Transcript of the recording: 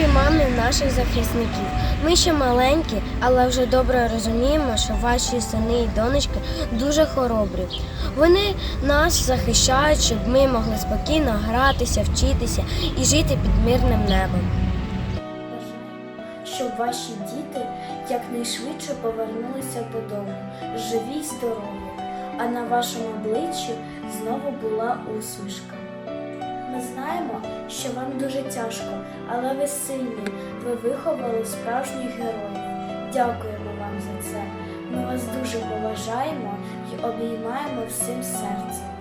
любі мами наших захисників. Ми ще маленькі, але вже добре розуміємо, що ваші сини і донечки дуже хоробрі. Вони нас захищають, щоб ми могли спокійно гратися, вчитися і жити під мирним небом. щоб ваші діти якнайшвидше повернулися додому, живі й здорові, а на вашому обличчі знову була усмішка. Ми знаємо, що вам дуже тяжко, але ви сильні, ви виховали справжніх героїв. Дякуємо вам за це. Ми вас дуже поважаємо і обіймаємо всім серцем.